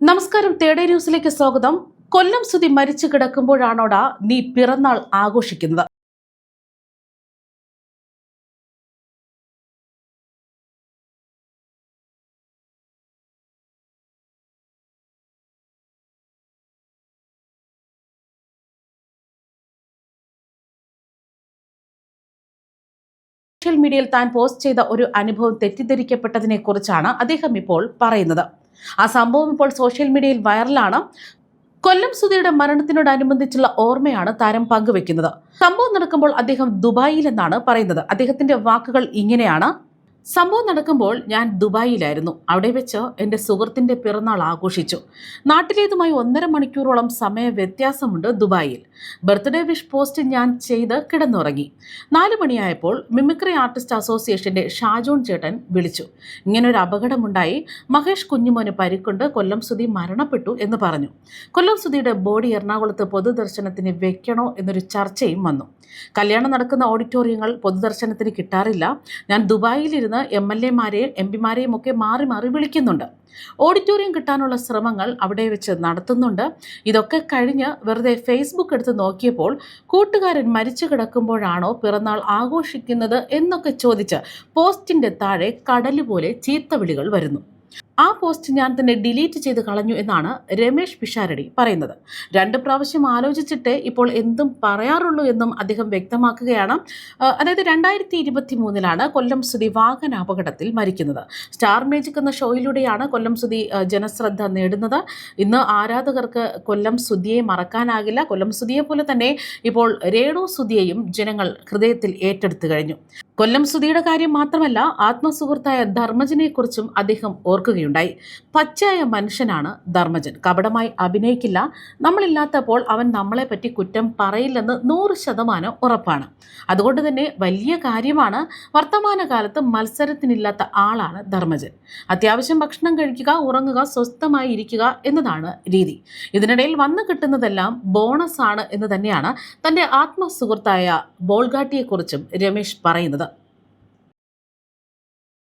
നമസ്കാരം തേടേ ന്യൂസിലേക്ക് സ്വാഗതം. കൊല്ലം സുതി മരിച്ചു കിടക്കുമ്പോഴാണോടാ നീ പിറന്നാൾ ആഘോഷിക്കുന്നത്? സോഷ്യൽ മീഡിയയിൽ താൻ പോസ്റ്റ് ചെയ്ത ഒരു അനുഭവം തെറ്റിദ്ധരിക്കപ്പെട്ടതിനെ കുറിച്ചാണ് അദ്ദേഹം ഇപ്പോൾ പറയുന്നത്. ആ സംഭവം ഇപ്പോൾ സോഷ്യൽ മീഡിയയിൽ വൈറലാണ്. കൊല്ലം സുധിയുടെ മരണത്തിനോടനുബന്ധിച്ചുള്ള ഓർമ്മയാണ് താരം പങ്കുവെക്കുന്നത്. സംഭവം നടക്കുമ്പോൾ അദ്ദേഹം ദുബായിലെന്നാണ് പറയുന്നത്. അദ്ദേഹത്തിന്റെ വാക്കുകൾ ഇങ്ങനെയാണ്. സംഭവം നടക്കുമ്പോൾ ഞാൻ ദുബായിലായിരുന്നു. അവിടെ വെച്ച് എന്റെ സുഹൃത്തിന്റെ പിറന്നാൾ ആഘോഷിച്ചു. നാട്ടിലേതുമായി ഒന്നര മണിക്കൂറോളം സമയ വ്യത്യാസമുണ്ട് ദുബായിൽ. ബർത്ത്ഡേ വിഷ് പോസ്റ്റ് ഞാൻ ചെയ്ത് കിടന്നുറങ്ങി. നാല് മണിയായപ്പോൾ മിമിക്രി ആർട്ടിസ്റ്റ് അസോസിയേഷന്റെ ഷാജോൺ ചേട്ടൻ വിളിച്ചു. ഇങ്ങനൊരു അപകടമുണ്ടായി. മഹേഷ് കുഞ്ഞുമോന് പരിക്കുണ്ട് കൊല്ലം സുധി മരണപ്പെട്ടു എന്ന് പറഞ്ഞു. കൊല്ലം സുധിയുടെ ബോഡി എറണാകുളത്ത് പൊതുദർശനത്തിന് വെക്കണോ എന്നൊരു ചർച്ചയും വന്നു. കല്യാണം നടക്കുന്ന ഓഡിറ്റോറിയങ്ങൾ പൊതുദർശനത്തിന് കിട്ടാറില്ല. ഞാൻ ദുബായിലിരുന്ന് എം എൽ എമാരെയും എം പിമാരെയും ഒക്കെ മാറി മാറി വിളിക്കുന്നുണ്ട്. ഓഡിറ്റോറിയം കിട്ടാനുള്ള ശ്രമങ്ങൾ അവിടെ വെച്ച് നടത്തുന്നുണ്ട്. ഇതൊക്കെ കഴിഞ്ഞ് വെറുതെ ഫേസ്ബുക്ക് എടുത്ത് നോക്കിയപ്പോൾ കൂട്ടുകാരൻ മരിച്ചു കിടക്കുമ്പോഴാണോ പിറന്നാൾ ആഘോഷിക്കുന്നത് എന്നൊക്കെ ചോദിച്ച് പോസ്റ്റിന്റെ താഴെ കടൽ പോലെ ചീത്തവിളികൾ വരുന്നു. ആ പോസ്റ്റ് ഞാൻ തന്നെ ഡിലീറ്റ് ചെയ്ത് കളഞ്ഞു എന്നാണ് രമേഷ് പിഷാരടി പറയുന്നത്. രണ്ട് പ്രാവശ്യം ആലോചിച്ചിട്ട് ഇപ്പോൾ എന്തും പറയാറുള്ളൂ എന്നും അദ്ദേഹം വ്യക്തമാക്കുകയാണ്. അതായത് രണ്ടായിരത്തി ഇരുപത്തി മൂന്നിലാണ് കൊല്ലം സുധി വാഹനാപകടത്തിൽ മരിക്കുന്നത്. സ്റ്റാർ മേജിക് എന്ന ഷോയിലൂടെയാണ് കൊല്ലം സുതി ജനശ്രദ്ധ നേടുന്നത്. ഇന്ന് ആരാധകർക്ക് കൊല്ലം സുതിയെ മറക്കാനാകില്ല. കൊല്ലം സുതിയെ പോലെ തന്നെ ഇപ്പോൾ രേണു സുതിയെയും ജനങ്ങൾ ഹൃദയത്തിൽ ഏറ്റെടുത്തു കഴിഞ്ഞു. കൊല്ലം സുധിയുടെ കാര്യം മാത്രമല്ല ആത്മസുഹൃത്തായ ധർമ്മജനെക്കുറിച്ചും അദ്ദേഹം ഓർക്കുകയുണ്ടായി. പച്ചയായ മനുഷ്യനാണ് ധർമ്മജൻ. കപടമായി അഭിനയിക്കില്ല. നമ്മളില്ലാത്തപ്പോൾ അവൻ നമ്മളെപ്പറ്റി കുറ്റം പറയില്ലെന്ന് നൂറ് ശതമാനം ഉറപ്പാണ്. അതുകൊണ്ട് തന്നെ വലിയ കാര്യമാണ് വർത്തമാനകാലത്ത് മത്സരത്തിനില്ലാത്ത ആളാണ് ധർമ്മജൻ. അത്യാവശ്യം ഭക്ഷണം കഴിക്കുക ഉറങ്ങുക സ്വസ്ഥമായി ഇരിക്കുക എന്നതാണ് രീതി. ഇതിനിടയിൽ വന്നു കിട്ടുന്നതെല്ലാം ബോണസ് ആണ് എന്ന് തന്നെയാണ് തന്റെ ആത്മസുഹൃത്തായ ബോൾഗാട്ടിയെക്കുറിച്ചും രമേശ് പറയുന്നത്.